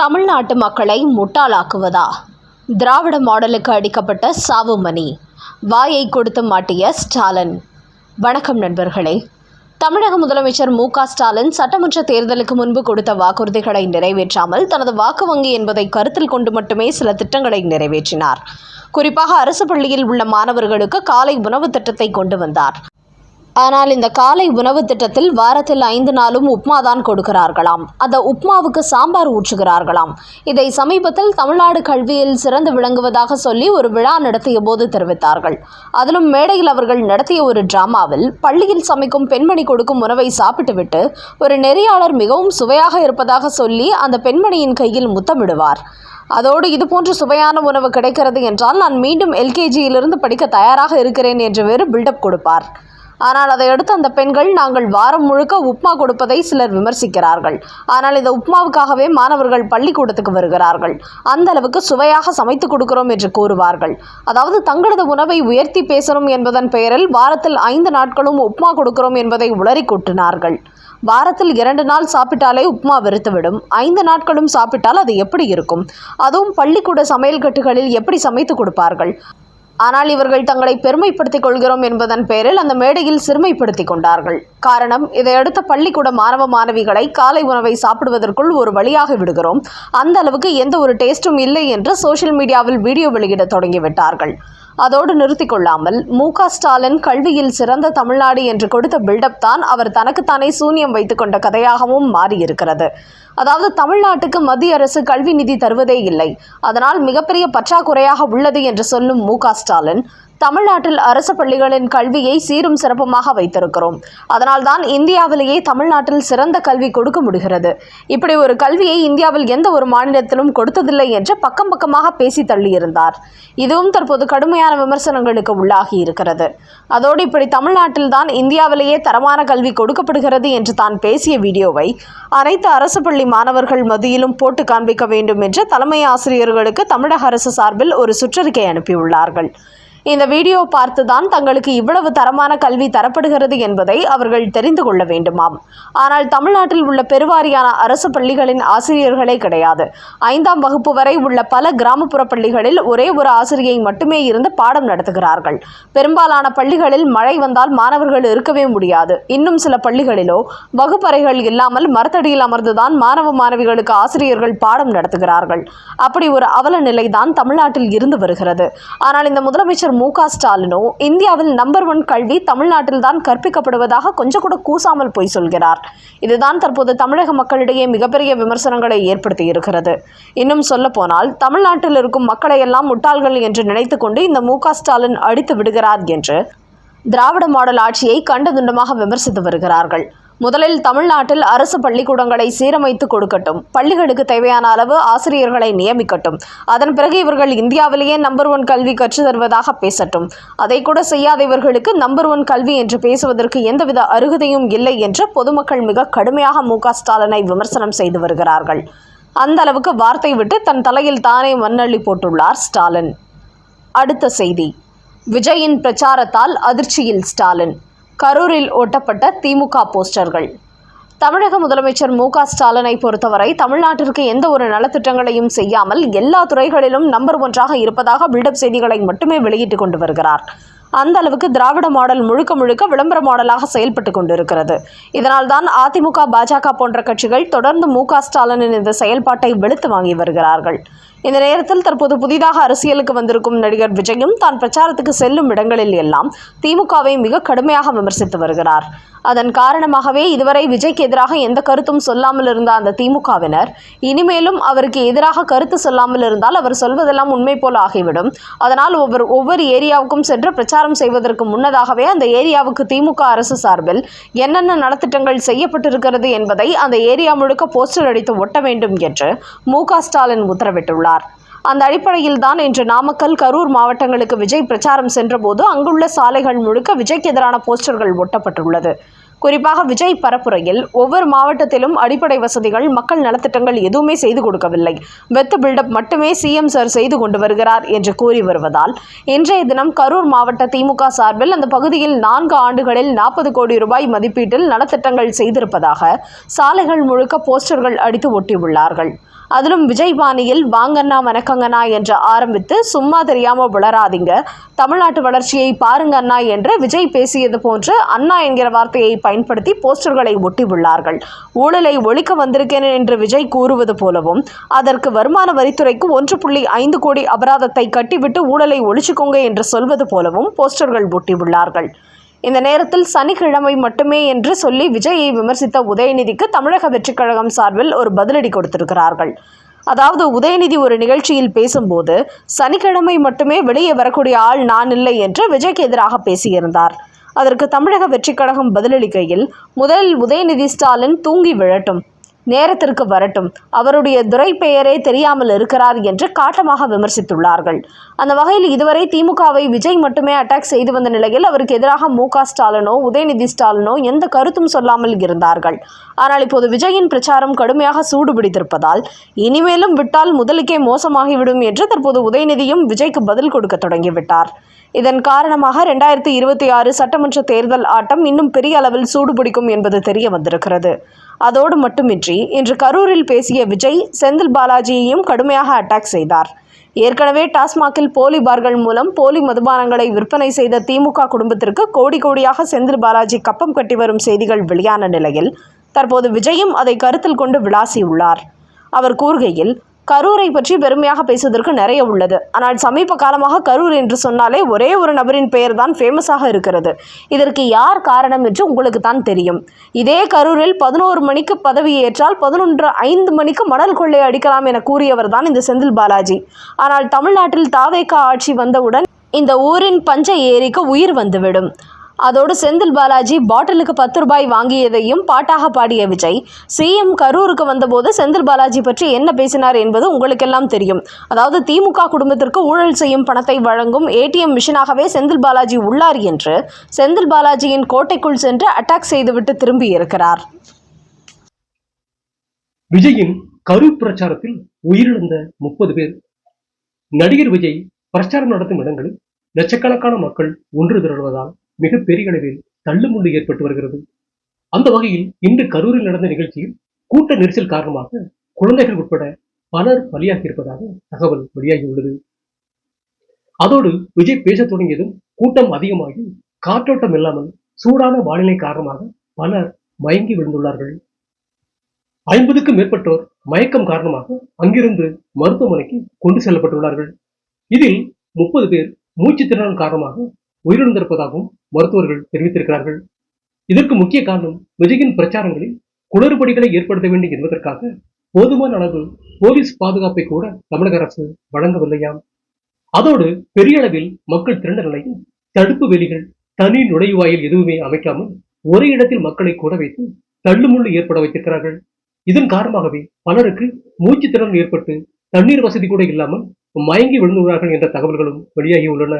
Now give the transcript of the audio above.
தமிழ்நாட்டு மக்களை முட்டாளாக்குவதா? திராவிட மாடலுக்கு அடிக்கப்பட்ட சாவுமணி வாயை கொடுத்து மாட்டிய ஸ்டாலின். வணக்கம் நண்பர்களே. தமிழக முதலமைச்சர் மு க ஸ்டாலின் சட்டமன்ற தேர்தலுக்கு முன்பு கொடுத்த வாக்குறுதிகளை நிறைவேற்றாமல் தனது வாக்கு வங்கி என்பதை கருத்தில் கொண்டு மட்டுமே சில திட்டங்களை நிறைவேற்றினார். குறிப்பாக அரசு பள்ளியில் உள்ள மாணவர்களுக்கு காலை உணவு திட்டத்தை கொண்டு வந்தார். ஆனால் இந்த காலை உணவு திட்டத்தில் வாரத்தில் ஐந்து நாளும் உப்மா தான் கொடுக்கிறார்களாம். அந்த உப்மாவுக்கு சாம்பார் ஊற்றுகிறார்களாம். இதை சமீபத்தில் தமிழ்நாடு கல்வியில் சிறந்து விளங்குவதாக சொல்லி ஒரு விழா நடத்திய போது தெரிவித்தார்கள். அதிலும் மேடையில் அவர்கள் நடத்திய ஒரு டிராமாவில் பள்ளியில் சமைக்கும் பெண்மணி கொடுக்கும் உணவை சாப்பிட்டுவிட்டு ஒரு நெறியாளர் மிகவும் சுவையாக இருப்பதாக சொல்லி அந்த பெண்மணியின் கையில் முத்தமிடுவார். அதோடு இதுபோன்று சுவையான உணவு கிடைக்கிறது என்றால் நான் மீண்டும் எல்கேஜியிலிருந்து படிக்க தயாராக இருக்கிறேன் என்று வேறு பில்டப் கொடுப்பார். ஆனால் அதையடுத்து அந்த பெண்கள் நாங்கள் வாரம் முழுக்க உப்மா கொடுப்பதை சிலர் விமர்சிக்கிறார்கள். ஆனால் இந்த உப்மாவுக்காகவே மாணவர்கள் பள்ளிக்கூடத்துக்கு வருகிறார்கள். அந்த அளவுக்கு சுவையாக சமைத்து கொடுக்கிறோம் என்று கூறுவார்கள். அதாவது தங்களது உணவை உயர்த்தி பேசணும் என்பதன் பெயரில் வாரத்தில் ஐந்து நாட்களும் உப்மா கொடுக்கிறோம் என்பதை உளறி கொட்டினார்கள். வாரத்தில் இரண்டு நாள் சாப்பிட்டாலே உப்மா வெறுத்துவிடும். ஐந்து நாட்களும் சாப்பிட்டால் அது எப்படி இருக்கும்? அதுவும் பள்ளிக்கூட சமையல் கட்டுகளில் எப்படி சமைத்து கொடுப்பார்கள்? ஆனால் இவர்கள் தங்களை பெருமைப்படுத்திக் கொள்கிறோம் என்பதன் பேரில் அந்த மேடையில் சிறுமைப்படுத்திக் கொண்டார்கள். காரணம் இதையடுத்த பள்ளிக்கூட மாணவ மாணவிகளை காலை உணவை சாப்பிடுவதற்குள் ஒரு வழியாக விடுகிறோம். அந்த அளவுக்கு எந்த ஒரு டேஸ்டும் இல்லை என்று சோஷியல் மீடியாவில் வீடியோ வெளியிட தொடங்கிவிட்டார்கள். அதோடு நிறுத்தி கொள்ளாமல் மு க ஸ்டாலின் கல்வியில் சிறந்த தமிழ்நாடு என்று கொடுத்த பில்டப் தான் அவர் தனக்குத்தானே சூன்யம் வைத்துக்கொண்ட கதையாகவும் மாறியிருக்கிறது. அதாவது தமிழ்நாட்டுக்கு மத்திய அரசு கல்வி நிதி தருவதே இல்லை. அதனால் மிகப்பெரிய பற்றாக்குறையாக உள்ளது என்று சொல்லும் மு க ஸ்டாலின் தமிழ்நாட்டில் அரசு பள்ளிகளின் கல்வியை சீரும் சிறப்புமாக வைத்திருக்கிறோம். அதனால்தான் இந்தியாவிலேயே தமிழ்நாட்டில் சிறந்த கல்வி கொடுக்க முடிகிறது. இப்படி ஒரு கல்வியை இந்தியாவில் எந்த ஒரு மாநிலத்திலும் கொடுத்ததில்லை என்று பக்கம் பக்கமாக பேசி தள்ளியிருந்தார். இதுவும் தற்போது கடுமையான விமர்சனங்களுக்கு உள்ளாகி இருக்கிறது. அதோடு இப்படி தமிழ்நாட்டில்தான் இந்தியாவிலேயே தரமான கல்வி கொடுக்கப்படுகிறது என்று தான் பேசிய வீடியோவை அனைத்து அரசு பள்ளி மாணவர்கள் மத்தியிலும் போட்டு காண்பிக்க வேண்டும் என்று தலைமை ஆசிரியர்களுக்கு தமிழக அரசு சார்பில் ஒரு சுற்றறிக்கை அனுப்பியுள்ளார்கள். இந்த வீடியோ பார்த்துதான் தங்களுக்கு இவ்வளவு தரமான கல்வி தரப்படுகிறது என்பதை அவர்கள் தெரிந்து கொள்ள வேண்டுமாம். ஆனால் தமிழ்நாட்டில் உள்ள பெருவாரியான அரசு பள்ளிகளின் ஆசிரியர்களே கிடையாது. ஐந்தாம் வகுப்பு வரை உள்ள பல கிராமப்புற பள்ளிகளில் ஒரே ஒரு ஆசிரியை மட்டுமே இருந்து பாடம் நடத்துகிறார்கள். பெரும்பாலான பள்ளிகளில் மழை வந்தால் மாணவர்கள் இருக்கவே முடியாது. இன்னும் சில பள்ளிகளிலோ வகுப்பறைகள் இல்லாமல் மரத்தடியில் அமர்ந்துதான் மாணவ மாணவிகளுக்கு ஆசிரியர்கள் பாடம் நடத்துகிறார்கள். அப்படி ஒரு அவல நிலைதான் தமிழ்நாட்டில் இருந்து வருகிறது. ஆனால் இந்த முதலமைச்சர் மு க ஸ்டாலினோ இந்தியாவில் நம்பர் ஒன் கல்வி தமிழ்நாட்டில் தான் கற்பிக்கப்படுவதாக கொஞ்சம் கூட கூசாமல் போய் சொல்கிறார். இதுதான் தற்போது தமிழக மக்களிடையே மிகப்பெரிய விமர்சனங்களை ஏற்படுத்தி இருக்கிறது இன்னும் சொல்ல போனால் தமிழ்நாட்டில் இருக்கும் மக்களை எல்லாம் முட்டாள்கள் என்று நினைத்துக்கொண்டு இந்த மு க ஸ்டாலின் அடித்து விடுகிறார் என்று திராவிட மாடல் ஆட்சியை கண்டதுண்டமாக விமர்சித்து வருகிறார்கள். முதலில் தமிழ்நாட்டில் அரசு பள்ளிக்கூடங்களை சீரமைத்து கொடுக்கட்டும். பள்ளிகளுக்கு தேவையான அளவு ஆசிரியர்களை நியமிக்கட்டும். அதன் பிறகு இவர்கள் இந்தியாவிலேயே நம்பர் ஒன் கல்வி கற்று தருவதாக பேசட்டும். அதை கூட செய்யாத இவர்களுக்கு நம்பர் ஒன் கல்வி என்று பேசுவதற்கு எந்தவித அருகதையும் இல்லை என்று பொதுமக்கள் மிக கடுமையாக மு ஸ்டாலினை விமர்சனம் செய்து வருகிறார்கள். அந்த அளவுக்கு வார்த்தை விட்டு தன் தலையில் தானே மண்ணள்ளி போட்டுள்ளார் ஸ்டாலின். அடுத்த செய்தி. விஜயின் பிரச்சாரத்தால் அதிர்ச்சியில் ஸ்டாலின். கரூரில் ஒட்டப்பட்ட திமுக போஸ்டர்கள். தமிழக முதலமைச்சர் மு க ஸ்டாலினை பொறுத்தவரை தமிழ்நாட்டிற்கு எந்த ஒரு நலத்திட்டங்களையும் செய்யாமல் எல்லா துறைகளிலும் நம்பர் ஒன்றாக இருப்பதாக பில்டப் செய்திகளை மட்டுமே வெளியிட்டு கொண்டு வருகிறார். அந்த அளவுக்கு திராவிட மாடல் முழுக்க முழுக்க விளம்பர மாடலாக செயல்பட்டு கொண்டிருக்கிறது. இதனால்தான் அதிமுக பாஜக போன்ற கட்சிகள் தொடர்ந்து மு க ஸ்டாலினின் இந்த செயல்பாட்டை வெளுத்து வாங்கி வருகிறார்கள். இந்த நேரத்தில் தற்போது புதிதாக அரசியலுக்கு வந்திருக்கும் நடிகர் விஜயும் தான் பிரச்சாரத்துக்கு செல்லும் இடங்களில் எல்லாம் திமுகவை மிக கடுமையாக விமர்சித்து வருகிறார். அதன் காரணமாகவே இதுவரை விஜய்க்கு எதிராக எந்த கருத்தும் சொல்லாமல் இருந்த அந்த திமுகவினர் இனிமேலும் அவருக்கு எதிராக கருத்து சொல்லாமல் இருந்தால் அவர் சொல்வதெல்லாம் உண்மை போல ஆகிவிடும். அதனால் ஒவ்வொரு ஒவ்வொரு ஏரியாவுக்கும் சென்று பிரச்சாரம் செய்வதற்கு முன்னதாகவே அந்த ஏரியாவுக்கு திமுக அரசு சார்பில் என்னென்ன நலத்திட்டங்கள் செய்யப்பட்டிருக்கிறது என்பதை அந்த ஏரியா முழுக்க போஸ்டர் அடித்து ஒட்ட வேண்டும் என்று மு ஸ்டாலின் உத்தரவிட்டுள்ளார். அந்த அடிப்படையில் தான் இன்று நாமக்கல் கரூர் மாவட்டங்களுக்கு விஜய் பிரச்சாரம் சென்றபோது அங்குள்ள சாலைகள் முழுக்க விஜய்க்கு எதிரான போஸ்டர்கள் ஒட்டப்பட்டுள்ளது. குறிப்பாக விஜய் பரப்புரையில் ஒவ்வொரு மாவட்டத்திலும் அடிப்படை வசதிகள் மக்கள் நலத்திட்டங்கள் எதுவுமே செய்து கொடுக்கவில்லை. வெத்து பில்டப் மட்டுமே சிஎம் சார் செய்து கொண்டு வருகிறார் என்று கூறி வருவதால் இன்றைய தினம் கரூர் மாவட்ட திமுக சார்பில் அந்த பகுதியில் நான்கு ஆண்டுகளில் நாற்பது கோடி ரூபாய் மதிப்பீட்டில் நலத்திட்டங்கள் செய்திருப்பதாக சாலைகள் முழுக்க போஸ்டர்கள் அடித்து ஒட்டியுள்ளார்கள். அதிலும் விஜய் பாணியில் வாங்கண்ணா வணக்கங்கண்ணா என்று ஆரம்பித்து சும்மா தெரியாம விளராதீங்க. தமிழ்நாட்டு வளர்ச்சியை பாருங்க அண்ணா என்று விஜய் பேசியது போன்று அண்ணா என்கிற வார்த்தையை பயன்படுத்தி போஸ்டர்களை ஒட்டியுள்ளார்கள். ஊழலை ஒழிக்க வந்திருக்கேன் என்று விஜய் கூறுவது போலவும் அதற்கு வருமான வரித்துறைக்கு ஒன்று புள்ளி ஐந்து கோடி அபராதத்தை கட்டிவிட்டு ஊழலை ஒழிச்சுக்கோங்க என்று சொல்வது போலவும் போஸ்டர்கள் ஒட்டியுள்ளார்கள். இந்த நேரத்தில் சனிக்கிழமை மட்டுமே என்று சொல்லி விஜயை விமர்சித்த உதயநிதிக்கு தமிழக வெற்றிக் கழகம் சார்பில் ஒரு பதிலடி கொடுத்திருக்கிறார்கள். அதாவது உதயநிதி ஒரு நிகழ்ச்சியில் பேசும்போது சனிக்கிழமை மட்டுமே வெளியே வரக்கூடிய ஆள் நான் இல்லை என்று விஜய்க்கு எதிராக பேசியிருந்தார். அதற்கு தமிழக வெற்றிக் கழகம் பதிலளிக்கையில் முதலில் உதயநிதி ஸ்டாலின் தூங்கி விழட்டும் நேரத்திற்கு வரட்டும் அவருடைய துறை பெயரே தெரியாமல் இருக்கிறார் என்று காட்டமாக விமர்சித்துள்ளார்கள். அந்த வகையில் இதுவரை திமுகவை விஜய் மட்டுமே அட்டாக் செய்து வந்த நிலையில் அவருக்கு எதிராக மு ஸ்டாலினோ உதயநிதி ஸ்டாலினோ எந்த கருத்தும் சொல்லாமல் இருந்தார்கள். ஆனால் இப்போது விஜயின் பிரச்சாரம் கடுமையாக சூடு பிடித்திருப்பதால் இனிமேலும் விட்டால் முதலுக்கே மோசமாகிவிடும் என்று தற்போது உதயநிதியும் விஜய்க்கு பதில் கொடுக்க தொடங்கிவிட்டார். இதன் காரணமாக ரெண்டாயிரத்தி இருபத்தி ஆறு சட்டமன்ற தேர்தல் ஆட்டம் இன்னும் பெரிய அளவில் சூடுபிடிக்கும் என்பது தெரிய வந்திருக்கிறது. அதோடு மட்டுமின்றி இன்று கரூரில் பேசிய விஜய் செந்தில் பாலாஜியையும் கடுமையாக அட்டாக் செய்தார். ஏற்கனவே டாஸ்மாகில் போலி பார்கள் மூலம் போலி மதுபானங்களை விற்பனை செய்த திமுக குடும்பத்திற்கு கோடி கோடியாக செந்தில் பாலாஜி கப்பம் கட்டி வரும் செய்திகள் வெளியான நிலையில் தற்போது விஜயும் அதை கருத்தில் கொண்டு விளாசியுள்ளார். அவர் கூறுகையில் கரூரை பற்றி பெருமையாக பேசுவதற்கு நிறைய உள்ளது. ஆனால் சமீப காலமாக கரூர் என்று சொன்னாலே ஒரே ஒரு நபரின் பெயர் தான் ஃபேமஸாக இருக்கிறது. இதற்கு யார் காரணம் என்று உங்களுக்கு தான் தெரியும். இதே கரூரில் பதினோரு மணிக்கு பதவி ஏற்றால் பதினொன்று ஐந்து மணிக்கு மணல் கொள்ளை அடிக்கலாம் என கூறியவர் தான் இந்த செந்தில் பாலாஜி. ஆனால் தமிழ்நாட்டில் தாவேக்கா ஆட்சி வந்தவுடன் இந்த ஊரின் பஞ்ச ஏரிக்கு உயிர் வந்துவிடும். அதோடு செந்தில் பாலாஜி பாட்டிலுக்கு பத்து ரூபாய் வாங்கியதையும் பாட்டாக பாடிய விஜய் சிஎம் கரூருக்கு வந்தபோது செந்தில் பாலாஜி பற்றி என்ன பேசினார் என்பது உங்களுக்கெல்லாம் தெரியும். அதாவது திமுக குடும்பத்திற்கு ஊழல் செய்யும் பணத்தை வழங்கும் ஏடிஎம் மிஷினாகவே செந்தில் பாலாஜி உள்ளார் என்று செந்தில் பாலாஜியின் கோட்டைக்குள் சென்று அட்டாக் செய்துவிட்டு திரும்பியிருக்கிறார் விஜயின் கரு பிரச்சாரத்தில் உயிரிழந்த முப்பது பேர். நடிகர் விஜய் பிரச்சாரம் நடத்தும் இடங்களில் லட்சக்கணக்கான மக்கள் ஒன்று திரள்வதால் மிகப்பெரிய அளவில் தள்ளுமுள்ளு ஏற்பட்டு வருகிறது. அந்த வகையில் இன்று கரூரில் நடந்த நிகழ்ச்சியில் கூட்ட நெரிசல் காரணமாக குழந்தைகள் உட்பட பலர் பலியாகி இருப்பதாக தகவல் வெளியாகியுள்ளது அதோடு விஜய் பேசத் தொடங்கியதும் கூட்டம் அதிகமாகி காற்றோட்டம் இல்லாமல் சூடான வானிலை காரணமாக பலர் மயங்கி விழுந்துள்ளார்கள். ஐம்பதுக்கும் மேற்பட்டோர் மயக்கம் காரணமாக அங்கிருந்து மருத்துவமனைக்கு கொண்டு செல்லப்பட்டுள்ளார்கள். இதில் முப்பது பேர் மூச்சு திறனால் காரணமாக உயிரிழந்திருப்பதாகவும் மருத்துவர்கள் தெரிவித்திருக்கிறார்கள். இதற்கு முக்கிய காரணம் விஜயின் பிரச்சாரங்களில் குளறுபடிகளை ஏற்படுத்த வேண்டும் என்பதற்காக போதுமான அளவு போலீஸ் பாதுகாப்பை கூட தமிழக அரசு வழங்கவில்லையாம். அதோடு பெரிய அளவில் மக்கள் திரண்ட நிலையில் தடுப்பு வெளிகள் தனி நுழைவாயில் எதுவுமே அமைக்காமல் ஒரே இடத்தில் மக்களை கூட வைத்து தள்ளுமுள்ளு ஏற்பட வைத்திருக்கிறார்கள். இதன் காரணமாகவே பலருக்கு மூச்சு திறன் ஏற்பட்டு தண்ணீர் வசதி கூட இல்லாமல் மயங்கி விழுந்துள்ளார்கள் என்ற தகவல்களும் வெளியாகி உள்ளன.